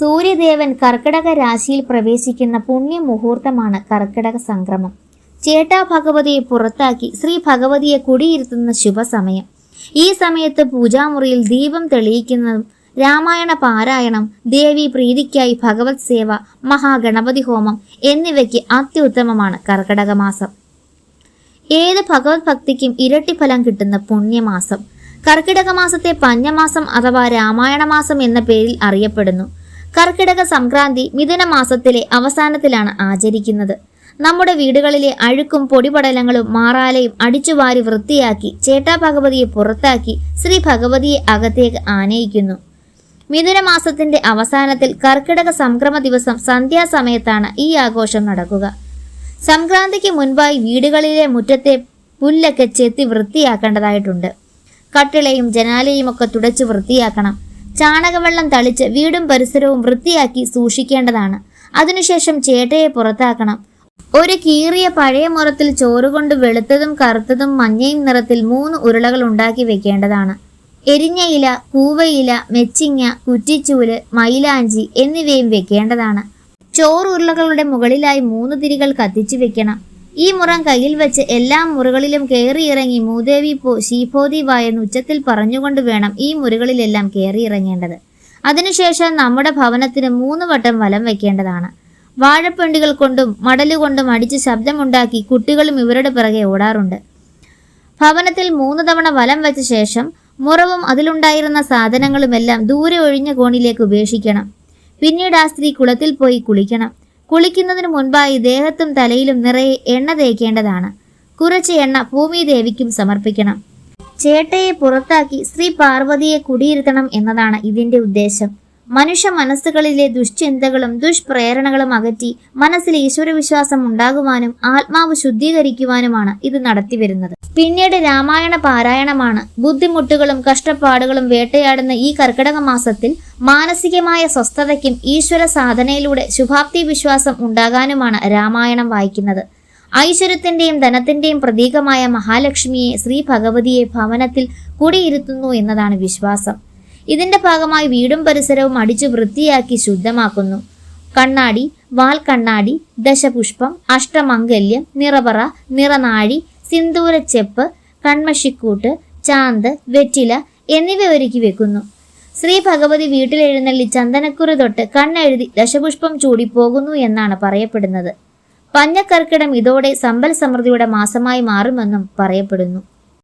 സൂര്യദേവൻ കർക്കിടക രാശിയിൽ പ്രവേശിക്കുന്ന പുണ്യമുഹൂർത്തമാണ് കർക്കിടക സംക്രമം. ചേട്ടാ ഭഗവതിയെ പുറത്താക്കി ശ്രീ ഭഗവതിയെ കുടിയിരുത്തുന്ന ശുഭസമയം. ഈ സമയത്ത് പൂജാമുറിയിൽ ദീപം തെളിയിക്കുന്നതും രാമായണ പാരായണം ദേവി പ്രീതിക്കായി ഭഗവത് സേവ മഹാഗണപതി ഹോമം എന്നിവയ്ക്ക് അത്യുത്തമമാണ് കർക്കിടക മാസം. ഏത് ഭഗവത് ഭക്തിക്കും ഇരട്ടി ഫലം കിട്ടുന്ന പുണ്യമാസം. കർക്കിടക മാസത്തെ പഞ്ഞമാസം അഥവാ രാമായണ മാസം എന്ന പേരിൽ അറിയപ്പെടുന്നു. കർക്കിടക സംക്രാന്തി മിഥുന മാസത്തിലെ അവസാനത്തിലാണ് ആചരിക്കുന്നത്. നമ്മുടെ വീടുകളിലെ അഴുക്കും പൊടിപടലങ്ങളും മാറാലയും അടിച്ചുവാരി വൃത്തിയാക്കി ചേട്ടാ ഭഗവതിയെ പുറത്താക്കി ശ്രീ ഭഗവതിയെ അകത്തേക്ക് ആനയിക്കുന്നു. മിഥുന മാസത്തിന്റെ അവസാനത്തിൽ കർക്കിടക സംക്രമ ദിവസം സന്ധ്യാസമയത്താണ് ഈ ആഘോഷം നടക്കുക. സംക്രാന്തിക്ക് മുൻപായി വീടുകളിലെ മുറ്റത്തെ പുല്ലൊക്കെ ചെത്തി വൃത്തിയാക്കേണ്ടതായിട്ടുണ്ട്. കട്ടിളയും ജനാലയും ഒക്കെ തുടച്ച് വൃത്തിയാക്കണം. ചാണകവെള്ളം തളിച്ച് വീടും പരിസരവും വൃത്തിയാക്കി സൂക്ഷിക്കേണ്ടതാണ്. അതിനുശേഷം ചേട്ടയെ പുറത്താക്കണം. ഒരു കീറിയ പഴയ മുറത്തിൽ ചോറുകൊണ്ട് വെളുത്തതും കറുത്തതും മഞ്ഞയും നിറത്തിൽ മൂന്ന് ഉരുളകൾ ഉണ്ടാക്കി വെക്കേണ്ടതാണ്. എരിഞ്ഞ ഇല കൂവയില മെച്ചിങ്ങ കുറ്റിച്ചൂൽ മൈലാഞ്ചി എന്നിവയും വെക്കേണ്ടതാണ്. ചോറുരുളകളുടെ മുകളിലായി മൂന്ന് തിരികൾ കത്തിച്ചു വെക്കണം. ഈ മുറം കയ്യിൽ വെച്ച് എല്ലാ മുറികളിലും കയറിയിറങ്ങി മൂദേവി പോ ശീഭോതി വാ എന്ന് ഉച്ചത്തിൽ പറഞ്ഞുകൊണ്ട് വേണം ഈ മുറികളിലെല്ലാം കയറിയിറങ്ങേണ്ടത് അതിനുശേഷം നമ്മുടെ ഭവനത്തിന് മൂന്ന് വട്ടം വലം വെക്കേണ്ടതാണ്. വാഴപ്പെണ്ടികൾ കൊണ്ടും മടലുകൊണ്ടും അടിച്ച് ശബ്ദമുണ്ടാക്കി കുട്ടികളും ഇവരുടെ പിറകെ ഓടാറുണ്ട്. ഭവനത്തിൽ മൂന്ന് തവണ വലം വെച്ച ശേഷം മുറവും അതിലുണ്ടായിരുന്ന സാധനങ്ങളുമെല്ലാം ദൂരെ ഒഴിഞ്ഞ കോണിലേക്ക് ഉപേക്ഷിക്കണം. പിന്നീട് ആ സ്ത്രീ കുളത്തിൽ പോയി കുളിക്കണം. കുളിക്കുന്നതിന് മുൻപായി ദേഹത്തും തലയിലും നിറയെ എണ്ണ തേക്കേണ്ടതാണ്. കുറച്ച് എണ്ണ ഭൂമിദേവിക്കും സമർപ്പിക്കണം. ചേട്ടയെ പുറത്താക്കി ശ്രീ പാർവതിയെ കുടിയിരുത്തണം എന്നതാണ് ഇതിന്റെ ഉദ്ദേശം. മനുഷ്യ മനസ്സുകളിലെ ദുശ്ചിന്തകളും ദുഷ്പ്രേരണകളും അകറ്റി മനസ്സിൽ ഈശ്വരവിശ്വാസം ഉണ്ടാകുവാനും ആത്മാവ് ശുദ്ധീകരിക്കുവാനുമാണ് ഇത് നടത്തിവരുന്നത്. പിന്നീട് രാമായണ പാരായണമാണ്. ബുദ്ധിമുട്ടുകളും കഷ്ടപ്പാടുകളും വേട്ടയാടുന്ന ഈ കർക്കിടക മാസത്തിൽ മാനസികമായ സ്വസ്ഥതയ്ക്കും ഈശ്വര സാധനയിലൂടെ ശുഭാപ്തി വിശ്വാസം ഉണ്ടാകാനുമാണ് രാമായണം വായിക്കുന്നത്. ഐശ്വര്യത്തിന്റെയും ധനത്തിന്റെയും പ്രതീകമായ മഹാലക്ഷ്മിയെ ശ്രീ ഭഗവതിയെ ഭവനത്തിൽ കുടിയിരുത്തുന്നു എന്നതാണ് വിശ്വാസം. ഇതിന്റെ ഭാഗമായി വീടും പരിസരവും അടിച്ചു വൃത്തിയാക്കി ശുദ്ധമാക്കുന്നു. കണ്ണാടി വാൽ കണ്ണാടി ദശപുഷ്പം അഷ്ടമംഗല്യം നിറപറ നിറനാഴി സിന്ദൂരച്ചെപ്പ് കൺമഷിക്കൂട്ട് ചാന്ത് വെറ്റില എന്നിവ ഒരുക്കി വെക്കുന്നു. ശ്രീ ഭഗവതി വീട്ടിലെഴുന്നള്ളി ചന്ദനക്കുറി തൊട്ട് കണ്ണെഴുതി ദശപുഷ്പം ചൂടി പോകുന്നു എന്നാണ് പറയപ്പെടുന്നത്. പഞ്ഞക്കർക്കിടം ഇതോടെ സമ്പൽ സമൃദ്ധിയുടെ മാസമായി മാറുമെന്നും പറയപ്പെടുന്നു.